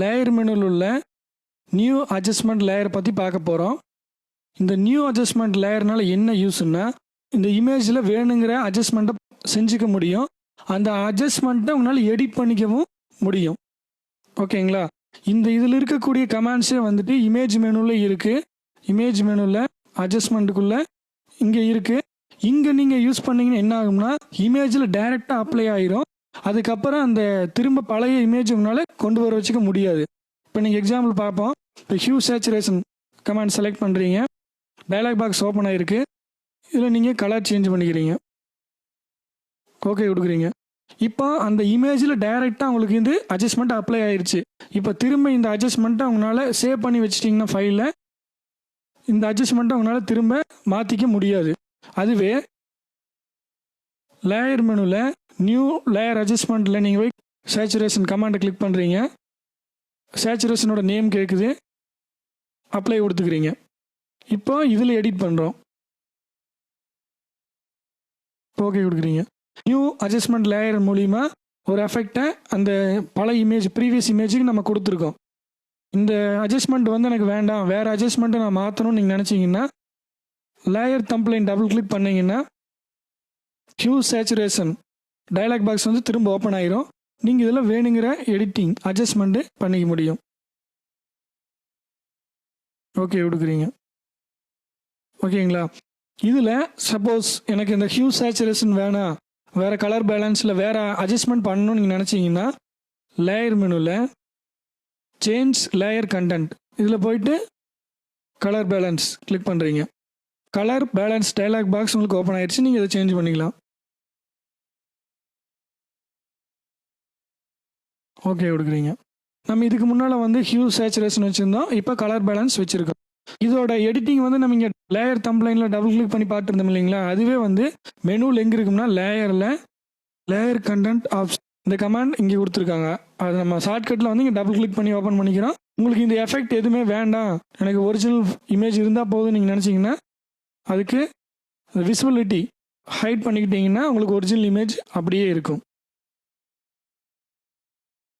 Layer மெனுவில் உள்ள new adjustment layer பற்றி பார்க்க போகிறோம் இந்த நியூ அட்ஜஸ்ட்மெண்ட் லேயர்னால் என்ன யூஸ்னா இந்த இமேஜில் வேணுங்கிற அட்ஜஸ்ட்மெண்ட்டை செஞ்சுக்க முடியும். அந்த அட்ஜஸ்ட்மெண்ட்டை உங்களால் எடிட் பண்ணிக்கவும் முடியும். ஓகேங்களா? இந்த இதில் இருக்கக்கூடிய கமாண்ட்ஸே வந்துட்டு இமேஜ் மெனுவில் இருக்குது இமேஜ் மெனுவில் அட்ஜஸ்ட்மெண்ட்டுக்குள்ளே இங்கே இருக்குது இங்கே நீங்கள் யூஸ் பண்ணிங்கன்னா என்ன ஆகும்னா இமேஜில் டைரெக்டாக அப்ளை ஆயிரும். அதுக்கப்புறம் அந்த திரும்ப பழைய இமேஜ் உங்களால் கொண்டு வர வச்சுக்க முடியாது. இப்போ நீங்கள் எக்ஸாம்பிள் பார்ப்போம். இப்போ ஹியூ சேச்சுரேஷன் கமாண்ட் செலக்ட் பண்ணுறீங்க டயலாக் பாக்ஸ் ஓப்பன் ஆகிருக்கு இதில் நீங்கள் கலர் சேஞ்ச் பண்ணிக்கிறீங்க. ஓகே கொடுக்குறீங்க. இப்போ அந்த இமேஜில் டைரெக்டாக உங்களுக்கு இந்த அட்ஜஸ்ட்மெண்ட் அப்ளை ஆயிடுச்சு இப்போ திரும்ப இந்த அட்ஜஸ்ட்மெண்ட்டை உங்களால் சேவ் பண்ணி வச்சிட்டிங்கன்னா ஃபைலில் இந்த அட்ஜஸ்ட்மெண்ட்டை உங்களால் திரும்ப மாற்றிக்க முடியாது. அதுவே லேயர் மெனுவில் நியூ லேயர் அட்ஜஸ்ட்மெண்ட்டில் நீங்கள் போய் சேச்சுரேஷன் கமாண்டை கிளிக் பண்ணுறீங்க சேச்சுரேஷனோட நேம் கேட்குது அப்ளை கொடுத்துக்கிறீங்க. இப்போ இதில் எடிட் பண்ணுறோம் ஓகே கொடுக்குறீங்க. நியூ அட்ஜஸ்ட்மெண்ட் லேயர் மூலிமா ஒரு எஃபெக்டை அந்த பழைய இமேஜ் ப்ரீவியஸ் இமேஜுக்கு நம்ம கொடுத்துருக்கோம். இந்த அட்ஜஸ்ட்மெண்ட் வந்து எனக்கு வேண்டாம். வேறு அட்ஜஸ்ட்மெண்ட்டை நான் மாற்றணும்னு நீங்கள் நினச்சிங்கன்னா லேயர் தம்ப்ளைன் டபுள் கிளிக் பண்ணிங்கன்னா ஹியூ சேச்சுரேஷன் டயலாக் பாக்ஸ் வந்து திரும்ப ஓப்பன் ஆயிரும். நீங்கள் இதில் வேணுங்கிற எடிட்டிங் அட்ஜஸ்ட்மெண்ட்டு பண்ணிக்க முடியும். ஓகே கொடுக்குறீங்க ஓகேங்களா? இதில் சப்போஸ் எனக்கு இந்த ஹியூ சேச்சுரேஷன் வேணாம் வேறு கலர் பேலன்ஸில் வேறு அட்ஜஸ்ட்மெண்ட் பண்ணணும்னு நீங்கள் நினச்சிங்கன்னா லேயர் மெனுவில் சேஞ்ச் லேயர் கண்டென்ட் இதில் போயிட்டு கலர் பேலன்ஸ் கிளிக் பண்ணுறீங்க கலர் பேலன்ஸ் டயலாக் பாக்ஸ் உங்களுக்கு ஓப்பன் ஆயிடுச்சு நீங்கள் இதை சேஞ்ச் பண்ணிக்கலாம். ஓகே கொடுக்குறீங்க. நம்ம இதுக்கு முன்னால் வந்து ஹியூ சேச்சுரேஷன் வச்சுருந்தோம். இப்போ கலர் பேலன்ஸ் வச்சுருக்கோம். இதோட எடிட்டிங் வந்து நம்ம இங்கே லேயர் தம்ப்ளைனில் டபுள் கிளிக் பண்ணி பார்த்துருந்தோம் இல்லைங்களா? அதுவே வந்து மெனுவில் எங்கே இருக்கும்னா லேயரில் லேயர் கண்டென்ட் ஆப்ஷன் இந்த கமாண்ட் இங்கே கொடுத்துருக்காங்க. அது நம்ம ஷார்ட்கட்டில் வந்து இங்கே டபுள் கிளிக் பண்ணி ஓப்பன் பண்ணிக்கிறோம். உங்களுக்கு இந்த எஃபெக்ட் எதுவுமே வேண்டாம். எனக்கு ஒரிஜினல் இமேஜ் இருந்தால் போதும் நீங்கள் நினச்சிங்கன்னா அதுக்கு விசிபிலிட்டி ஹைட் பண்ணிக்கிட்டிங்கன்னா உங்களுக்கு ஒரிஜினல் இமேஜ் அப்படியே இருக்கும்.